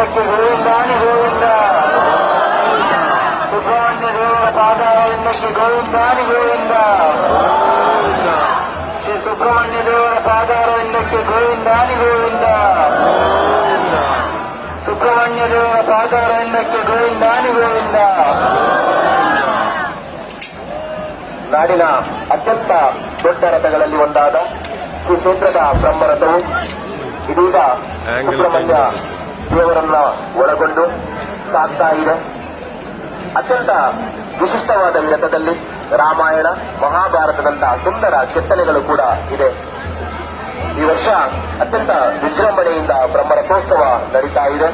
ಪಾದಾರವಿಂದಕ್ಕೆ ಗೋವಿಂದಾನಿ ಗೋವಿಂದ. ಸುಬ್ರಹ್ಮಣ್ಯ ದೇವರ ಪಾದಾರವಿಂದಕ್ಕೆ ಗೋವಿಂದಾನಿ ಗೋವಿಂದ. ಶ್ರೀ ಸುಬ್ರಹ್ಮಣ್ಯ ದೇವರ ಪಾದಾರವಿಂದಕ್ಕೆ ಗೋವಿಂದಾನಿ ಗೋವಿಂದ. ಸುಬ್ರಹ್ಮಣ್ಯ ದೇವರ ಪಾದಾರವಿಂದಕ್ಕೆ ಗೋವಿಂದಾನಿ ಗೋವಿಂದ. ನಾಡಿನ ಅತ್ಯಂತ ದೊಡ್ಡ ರಥಗಳಲ್ಲಿ ಒಂದಾದ ಶ್ರೀ ಕ್ಷೇತ್ರದ ಬ್ರಹ್ಮರಥವು. ಇದೀಗ ಸುಬ್ರಹ್ಮಣ್ಯ ದೇವರನ್ನ ಒಳಗೊಂಡು ಸಾಗ್ತಾ ಇದೆ. ಅತ್ಯಂತ ವಿಶಿಷ್ಟವಾದ ವಿರತದಲ್ಲಿ ರಾಮಾಯಣ, ಮಹಾಭಾರತದಂತಹ ಸುಂದರ ಕೆತ್ತನೆಗಳು ಕೂಡ ಇದೆ. ಈ ವರ್ಷ ಅತ್ಯಂತ ವಿಜೃಂಭಣೆಯಿಂದ ಬ್ರಹ್ಮರಥೋತ್ಸವ ನಡೀತಾ ಇದೆ.